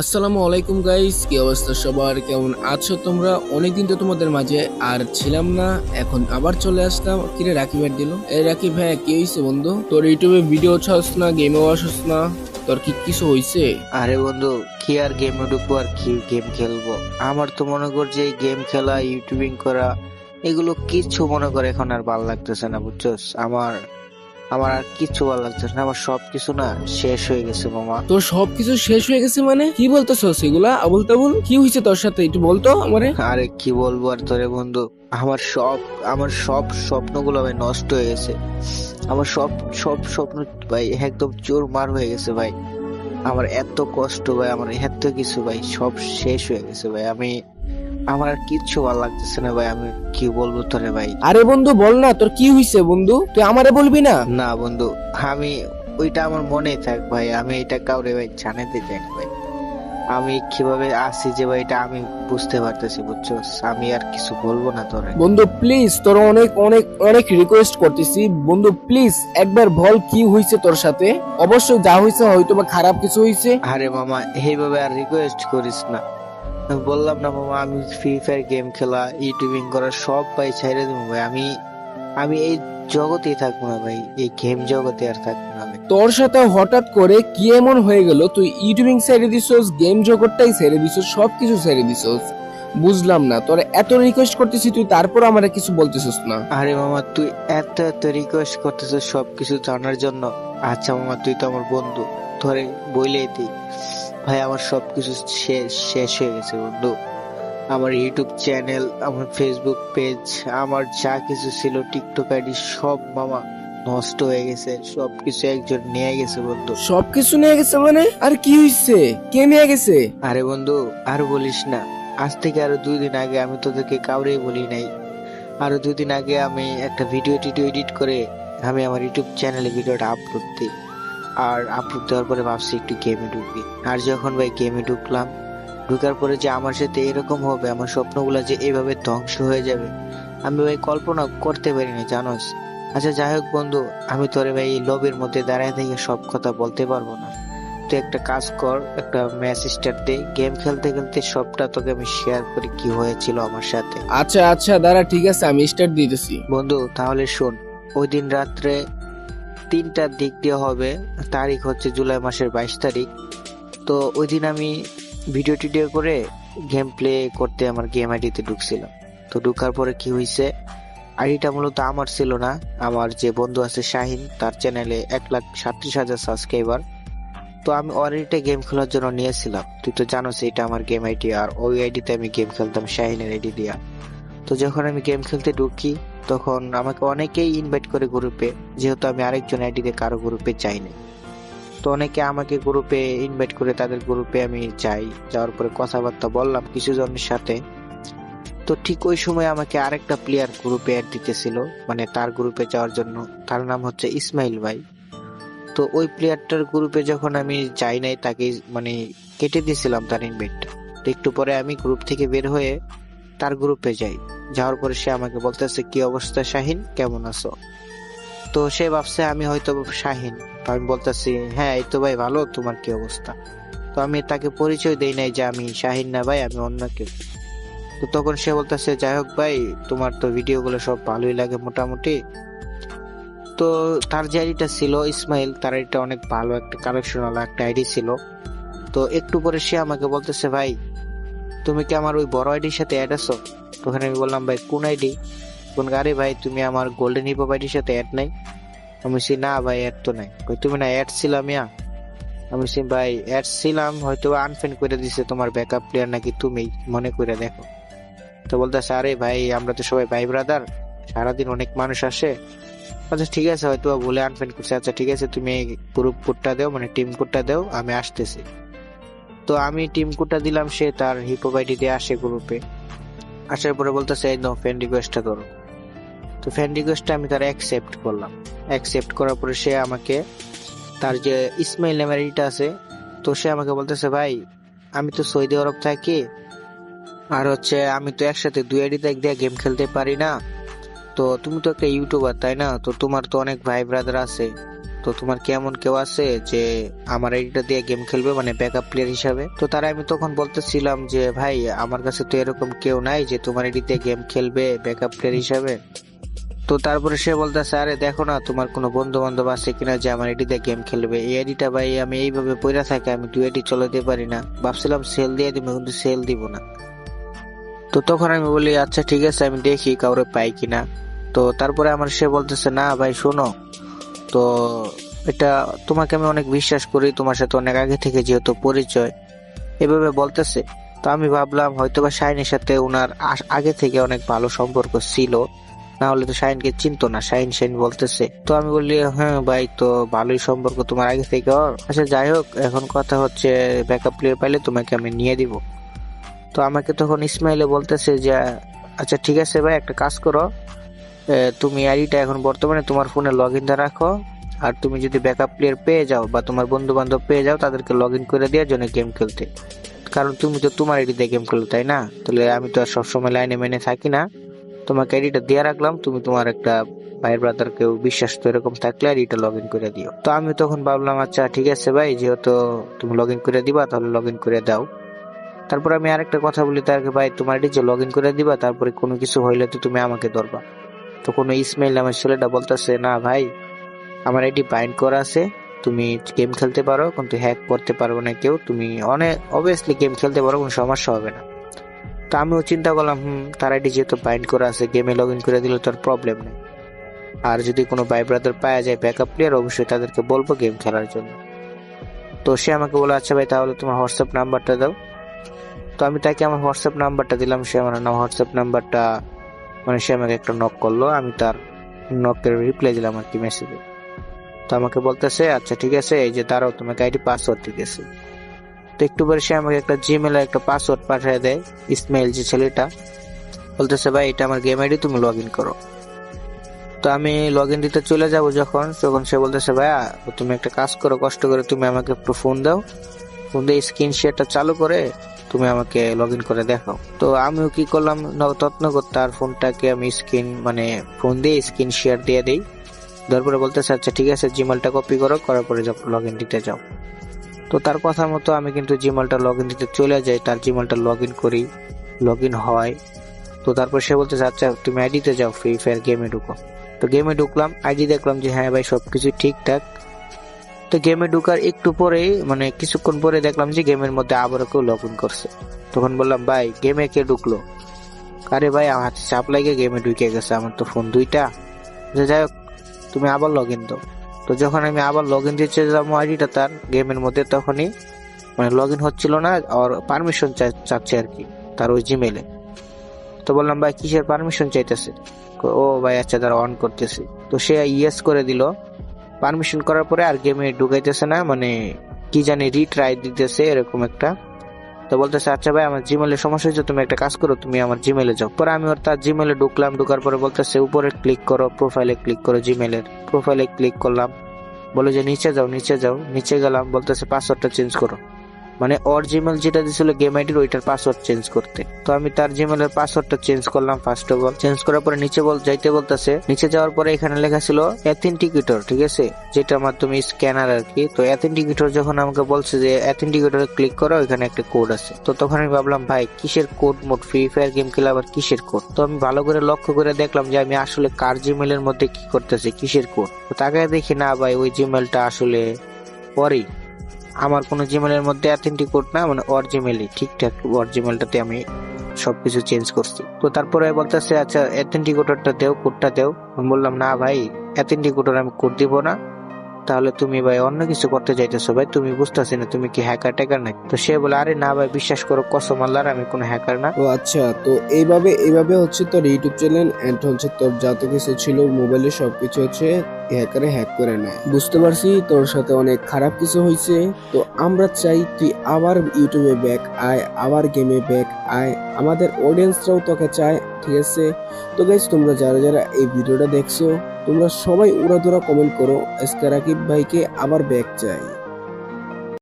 আসসালামু আলাইকুম গাইস কি অবস্থা সবার? কেমন আছো তোমরা? অনেকদিন তো তোমাদের মাঝে আর ছিলাম না। এখন আবার চলে আসলাম। কিরে, রাকিব ভাই দিল? এই রাকিব ভাই, কি হয়েছে বন্ধু? তোর ইউটিউবে ভিডিও ছাড়ছ না গেমে আসছ না। তোর কি কিছু হয়েছে আরে বন্ধু, কি আর গেমে ঢুকবো আর কি গেম খেলব? আমার তো মনে কর যে গেম খেলা ইউটিউবিং করা, এগুলো কিচ্ছু মনে করে এখন আর ভালো লাগতেছে না, বুঝছস? আমার আমার আর কিছু ভালো লাগতেছে না আমার সবকিছু না শেষ হয়ে গেছে মামা। তোর সবকিছু শেষ হয়ে গেছে মানে? কি বলতেছ? সেগুলা আবুল তাবুল কি হয়েছে তোর সাথে? একটু বলতো আমারে। আরে কি বলব আর তোরে বন্ধু? আমার সব আমার সব স্বপ্নগুলো ভাই নষ্ট হয়ে গেছে। আমার সব সব স্বপ্ন ভাই একদম চোর মার হয়ে গেছে ভাই। আমার এত কষ্ট ভাই আমার এত কিছু ভাই সব শেষ হয়ে গেছে ভাই। আমি আমার আর কিচ্ছু ভালো লাগতেছে না ভাই আমি কি বলব তোরে ভাই? আরে বন্ধু বল না তোর কি হয়েছে বন্ধু? তুই আমারে বলবি না? না বন্ধু আমি ওইটা আমার মনেই থাক ভাই আমি এটা কাউরে ভাই জানাতে চাই না ভাই। আমি কীভাবে আছি যে ভাই এটা আমি বুঝতে পারতেছি বুঝছ? আমি আর কিছু বলব না তোরে। বন্ধু প্লিজ তোর অনেক অনেক অনেক রিকোয়েস্ট করতেছি। বন্ধু প্লিজ একবার বল কি হয়েছে তোর সাথে? অবশ্যই যা হইছে হয়তো বা খারাপ কিছু হয়েছে আরে মামা এইভাবে আর রিকোয়েস্ট করিস না। বললাম না মামা আমি ফ্রি ফায়ার গেম খেলা ইউটিউবিং করা সব ভাই ছেড়ে দেবো ভাই। আমি আমি এই জগতেই থাকব না ভাই এই গেম জগতে আর থাকব না ভাই। তোর সাথে হঠাৎ করে কি এমন হয়ে গেল? তুই ইউটিউবিং ছেড়ে দিছস গেম জগৎটাই ছেড়ে দিছস সবকিছু ছেড়ে দিছস। বুঝলাম না তোর এত রিকোয়েস্ট করতেছি তুই তারপর আমার কিছু বলতেছিস না। আরে মামা তুই এত এত রিকোয়েস্ট করতেছিস সবকিছু জানার জন্য। আচ্ছা মামা তুই তো আমার বন্ধু ধরে বইলেই তুই ভাই আমার সবকিছু শেষ শেষ হয়ে গেছে বন্ধু। আমার ইউটিউব চ্যানেল আমার ফেসবুক পেজ আমার যা কিছু ছিল টিকটক আইডি সব মামা নষ্ট হয়ে গেছে। সবকিছু একজন নিয়ে গেছে বন্ধু। সবকিছু নিয়ে গেছে মানে? আর কি হইছে? কে নিয়ে গেছে? আরে বন্ধু আর বলিস না। আজ থেকে আরও দুই দিন আগে আমি তোদেরকে কাউরেই বলি নাই। আরও দুই দিন আগে আমি একটা ভিডিও টিডিও এডিট করে আমি আমার ইউটিউব চ্যানেলে ভিডিওটা আপলোড দিই। আর আপলোড দেওয়ার পরে ভাবছি একটু গেমে ঢুকবি। আর যখন ভাই গেমে ঢুকলাম ঢুকার পরে যে আমার সাথে এরকম হবে আমার স্বপ্নগুলো যে এইভাবে ধ্বংস হয়ে যাবে আমি ভাই কল্পনা করতে পারিনি জানোস? আচ্ছা যাই হোক বন্ধু আমি তোরে ভাই লবির মধ্যে দাঁড়ায় থেকে সব কথা বলতে পারব না। তুই একটা কাজ কর একটা ম্যাচ স্টার্ট দে গেম খেলতে খেলতে সবটা তোকে আমি শেয়ার করি কি হয়েছিল আমার সাথে। আচ্ছা আচ্ছা দাঁড়া ঠিক আছে আমি স্টার্ট দিতেছি। বন্ধু তাহলে শোন ওই দিন রাত্রে তিনটার দিক দিয়ে হবে। তারিখ হচ্ছে জুলাই মাসের বাইশ তারিখ। তো ওই দিন আমি ভিডিও টিডিও করে গেম প্লে করতে আমার গেম আইডিতে ঢুকছিলাম। তো ঢুকার পরে কি হয়েছে আইডিটা মূলত আমার ছিল না। আমার যে বন্ধু আছে শাহিন, তার চ্যানেলে এক লাখ সাতত্রিশ হাজার সাবস্ক্রাইবার তো আমি অলরেডি গেম খেলার জন্য নিয়েছিলাম। তুই তো জানোস এটা আমার গেম আইডি আর ওই আইডিতে আমি গেম খেলতাম শাহিনের আইডি দিয়া। তো যখন আমি গেম খেলতে ঢুকি তখন আমাকে অনেকেই ইনভাইট করে গ্রুপে যেহেতু আমি আরেকজন আইডিতে কারও গ্রুপে যাইনি। তো অনেকে আমাকে গ্রুপে ইনভাইট করে তাদের গ্রুপে আমি যাই, যাওয়ার পরে কথাবার্তা বললাম কিছু জনের সাথে। তো ঠিক ওই সময় আমাকে আরেকটা প্লেয়ার গ্রুপে অ্যাড দিতেছিল মানে তার গ্রুপে যাওয়ার জন্য। তার নাম হচ্ছে ইসমাইল ভাই। তো ওই প্লেয়ারটার গ্রুপে যখন আমি যাই নাই তাকে মানে কেটে দিয়েছিলাম তার ইনভাইটটা তো একটু পরে আমি গ্রুপ থেকে বের হয়ে তার গ্রুপে যাই। যাওয়ার পরে সে আমাকে বলতেছে, কি অবস্থা শাহিন? কেমন আছো? তো সে ভাবছে, আমি হয়তো শাহিন। আমি বলতেছি হ্যাঁ এই তো ভাই, ভালো। তোমার কি অবস্থা? তো আমি তাকে পরিচয় দেই নাই যে আমি শাহিন না ভাই, আমি অন্য কেউ। তো তখন সে বলতেছে, যাই হোক ভাই, তোমার তো ভিডিও গুলো সব ভালোই লাগে মোটামুটি। তো তার যে আইডিটা ছিল, ইসমাইল, তার আইডিটা অনেক ভালো একটা কালেকশনওয়ালা একটা আইডি ছিল। তো একটু পরে সে আমাকে বলতেছে, ভাই তুমি কি আমার ওই বড় আইডির সাথে অ্যাড আছো? তখন আমি বললাম, ভাই, কোন আইডি? কোন গাড়ি ভাই, তুমি আমার গোল্ডেন হিপ আইডির সাথে অ্যাড নাই? আমি বলছি, না ভাই অ্যাড তো নাই। কই, তুমি না অ্যাড ছিলাম, ইয়া? আমি বলছি, ভাই অ্যাড ছিলাম, হয়তো আনফ্রেন্ড করে দিছে তোমার ব্যাকআপ প্লেয়ার নাকি তুমি মনে করে দেখো। তো বলতেছে, আরে ভাই, আমরা তো সবাই ভাই ব্রাদার সারাদিন অনেক মানুষ আসে। আচ্ছা ঠিক আছে হয়তো বলে আনফ্রেন্ড করছে। আচ্ছা ঠিক আছে, তুমি গ্রুপ কোডটা দাও মানে টিম কোডটা দাও, আমি আসতেছি। তো আমি টিম কোডটা দিলাম, সে তার হিপো আইডি দিয়ে আসে গ্রুপে আসার পরে বলতেছে, এই নাও ফ্রেন্ড রিকোয়েস্টটা করো তো ফ্রেন্ড রিকোয়েস্টটা আমি তার অ্যাকসেপ্ট করলাম। অ্যাকসেপ্ট করার পরে সে আমাকে, তার যে ইসমাইল নামের আইডিটা আছে, তো সে আমাকে বলতেছে, ভাই, আমি তো সৌদি আরব থাকি, আর হচ্ছে আমি তো একসাথে দুই আইডিতে দিয়ে গেম খেলতে পারি না। তো তুমি তো একটা ইউটিউবার তাই না? তো তোমার তো অনেক ভাই ব্রাদার আছে। তো তোমার কি এমন কেউ আছে যে আমার আইডিটা দিয়ে গেম খেলবে মানে ব্যাকআপ প্লেয়ার হিসাবে? তো তারা আমি তখন বলতেছিলাম যে, ভাই, আমার কাছে তো এরকম কেউ নাই যে তোমার আইডি দিয়ে গেম খেলবে ব্যাকআপ প্লেয়ার হিসাবে। তো তারপরে সে বলতেছে, আরে, দেখো না, তোমার কোনো বন্ধু বান্ধব আছে কিনা যে আমার আইডিতে গেম খেলবে? এই আইডিটা ভাই আমি এইভাবে পড়ে থাকে, আমি দু আইডি চলাতে পারি না। ভাবছিলাম সেল দিয়ে দিব, কিন্তু সেল দিব না। তো তখন আমি বলি আচ্ছা ঠিক আছে, আমি দেখি কাউরে পাই কিনা। তো তারপরে আমার সে বলতেছে, না, ভাই, শোনো তো এটা তোমাকে আমি অনেক বিশ্বাস করি, তোমার সাথে অনেক আগে থেকে যেহেতু পরিচয়, এভাবে বলতেছে। তো আমি ভাবলাম হয়তো বা শাইনের সাথে ওনার আগে থেকে অনেক ভালো সম্পর্ক ছিল, না হলে তো শাইনকে চিনতো না শাইন শাইন বলতেছে। তো আমি বললি হ্যাঁ ভাই, তো ভালোই সম্পর্ক তোমার আগে থেকে আচ্ছা যাই হোক, এখন কথা হচ্ছে ব্যাকআপ প্লেয়ার পাইলে তোমাকে আমি নিয়ে দিব। তো আমাকে তখন ইসমাইলে বলতেছে যে আচ্ছা ঠিক আছে ভাই, একটা কাজ করো। তুমি আইডিটা এখন বর্তমানে তোমার ফোনে লগ ইনটা রাখো। আর তুমি যদি ব্যাকআপ প্লেয়ার পেয়ে যাও বা তোমার বন্ধু বান্ধব পেয়ে যাও, তাদেরকে লগ ইন করে দেওয়ার জন্য গেম খেলতে। কারণ তুমি তো তোমার আইডিতে গেম খেলো, তাই না? তাহলে আমি তো আর সবসময় লাইনে মেনে থাকি না। তোমাকে আইডিটা দিয়ে রাখলাম, তুমি তোমার একটা ভাইয়ের ব্রাদার কেউ বিশ্বাস তো এরকম থাকলে আইডিটা লগ ইন করে দিও। তো আমি তখন ভাবলাম আচ্ছা ঠিক আছে ভাই, যেহেতু তুমি লগ ইন করে দিবা, তাহলে লগ ইন করে দাও। তারপর আমি আরেকটা কথা বলি তাকে ভাই, তোমার আইডি যে লগ ইন করে দিবা, তারপরে কোনো কিছু হইলে তো তুমি আমাকে ধরবা। তো কোনো ইসমাইল আমার ছেলেটা বলতেছে, না ভাই, আমার এটি বাইন্ড করা আছে, তুমি গেম খেলতে পারো, কিন্তু হ্যাক করতে পারবে না কেউ, তুমি অনেক অবভিয়াসলি গেম খেলতে পারো, কোনো সমস্যা হবে না। তো আমিও চিন্তা করলাম, হুম, তার এটি যেহেতু বাইন্ড করা আছে, গেমে লগ ইন করে দিলে তোর প্রবলেম নেই। আর যদি কোনো ভাই ব্রাদার পাওয়া যায় ব্যাকআপ প্লেয়ার অবশ্যই তাদেরকে বলব গেম খেলার জন্য। তো সে আমাকে বলে আচ্ছা ভাই, তাহলে তোমার হোয়াটসঅ্যাপ নাম্বারটা দাও। তো আমি তাকে আমার হোয়াটসঅ্যাপ নাম্বারটা দিলাম, সে আমার হোয়াটসঅ্যাপ নাম্বারটা মানে সে আমাকে একটা নক করল, আমি তার নকের রিপ্লাই দিলাম আর কি মেসেজে তো আমাকে বলতেছে আচ্ছা ঠিক আছে, এই যে তারাও তোমাকে আইডি পাসওয়ার্ড ঠিক আছে তো একটু পরে সে আমাকে একটা জিমেলে একটা পাসওয়ার্ড পাঠিয়ে দেয় ইসমাইল যে ছেলেটা। বলতেছে, ভাই, এটা আমার গেম আইডি তুমি লগ ইন করো। তো আমি লগ ইন দিতে চলে যাব যখন, তখন সে বলতেছে ভাইয়া তুমি একটা কাজ করো, কষ্ট করে তুমি আমাকে একটু ফোন দাও। ফোন দিয়ে স্ক্রিন শেয়ারটা চালু করে তুমি আমাকে লগ ইন করে দেখাও। তো আমিও কি করলাম করতে আর ফোনটাকে আমি স্ক্রিন মানে ফোন দিয়ে স্ক্রিন শেয়ার দিয়ে দিই। তারপরে বলতেছে আচ্ছা ঠিক আছে জিমেলটা কপি করো, করার পরে লগ ইন দিতে যাও। তো তার কথা মতো আমি কিন্তু জিমেলটা লগ ইন দিতে চলে যাই, তার জিমেলটা লগ ইন করি লগ ইন হয়। তো তারপর সে বলতেছে আচ্ছা তুমি আইডিতে যাও ফ্রি ফায়ার গেমে ঢুকো। তো গেমে ঢুকলাম আইডি দেখলাম যে হ্যাঁ ভাই সব সবকিছু ঠিকঠাক। তো গেমে ঢুকার একটু পরেই মানে কিছুক্ষণ পরে দেখলাম যে গেমের মধ্যে আবারও কেউ লগ ইন করছে। তখন বললাম, ভাই গেমে কে ঢুকলো? আরে ভাই, আমার হাতে চাপ লাগে গেমে ঢুকে গেছে, আমার তো ফোন দুইটা। যে যাই হোক, তুমি আবার লগ ইন দাও। তো যখন আমি আবার লগ ইন যাব আইডিটা তার গেমের মধ্যে তখনই মানে লগ ইন হচ্ছিল না, আর পারমিশন চাচ্ছে আর কি, তার ওই জিমেলে তো বললাম, ভাই, কিসের পারমিশন চাইতেছে? ও, ভাই আচ্ছা তারা অন করতেছে। তো সে ইয়েস করে দিল। পারমিশন করার পরে আর গেমে ঢুকাইতেছে না মানে কি জানি রিট্রাই দিতেছে, এরকম একটা। তো বলতেছে আচ্ছা ভাই, আমার জিমেলের সমস্যা হয়েছে, তুমি একটা কাজ করো, তুমি আমার জিমেলে যাও। পরে আমি ওর তার জিমেলে ঢুকলাম, ঢুকার পরে বলতেছে, উপরে ক্লিক করো প্রোফাইলে ক্লিক করো জিমেলের প্রোফাইলে ক্লিক করলাম। বলে যে, নিচে যাও নিচে যাও। নিচে গেলাম, বলতেছে পাসওয়ার্ডটা চেঞ্জ করো। মানে ওর জিমেল যেটা দিছিল গেম আইডির ওইটার পাসওয়ার্ড চেঞ্জ করতে। তো আমি তার জিমেলের পাসওয়ার্ডটা চেঞ্জ করলাম ফার্স্ট অফ অল চেঞ্জ করার পরে নিচে বল যাইতে বলতেছে, নিচে যাওয়ার পরে এখানে লেখা ছিল অ্যাথেন্টিকেটর ঠিক আছে? যেটার মাধ্যমে স্ক্যানার আর কি। তো অ্যাথেন্টিকেটর যখন আমাকে বলছে যে অ্যাথেন্টিকেটরে ক্লিক করো এখানে একটা কোড আছে। তো তখন আমি ভাবলাম, ভাই, কিসের কোড মোট ফ্রি ফায়ার গেম খেলে আবার কিসের কোড তো আমি ভালো করে লক্ষ্য করে দেখলাম যে আমি আসলে কার জিমেলের মধ্যে কি করতেছি, কিসের কোড তো তাকে দেখি, না ভাই, ওই জিমেলটা আসলে পরেই। আমার কোনো জিমেলের মধ্যে অ্যাথেন্টিক কোড না মানে ওর জিমেলই ঠিকঠাক ওর জিমেলটাতে আমি সবকিছু চেঞ্জ করছি। তো তারপরে বলতেছে আচ্ছা অ্যাথেন্টিক কোডটা দেও কোডটা দেও। আমি বললাম, না ভাই অ্যাথেন্টিক কোডের আমি কোড দিব না। তাহলে তুমি ভাই অন্য কিছু করতে চাইতেছো ভাই? তুমি বুঝতেছি না, তুমি কি হ্যাকার ট্যাকার নাকি? তো সে বলে, আরে না ভাই, বিশ্বাস করো, কসম আল্লাহর, আমি কোনো হ্যাকার না। ও আচ্ছা তো এইভাবে এইভাবে হচ্ছে তোর ইউটিউব চ্যানেল এন্ড হচ্ছে তোর যত কিছু ছিল মোবাইলে সবকিছু হচ্ছে হ্যাকারে হ্যাক করে নেয়। বুঝতে পারছি তোর সাথে অনেক খারাপ কিছু হয়েছে তো আমরা চাই তুই আবার ইউটিউবে ব্যাক আয়, আবার গেমে ব্যাক আয়। আমাদের অডিয়েন্সরাও তোকে চায় ঠিক আছে? তো গাইজ তোমরা যারা যারা এই ভিডিওটা দেখছ, তোমরা সবাই উড়াধুরা কমেন্ট করো এসকে রাকিব ভাইকে আবার ব্যাক চাই।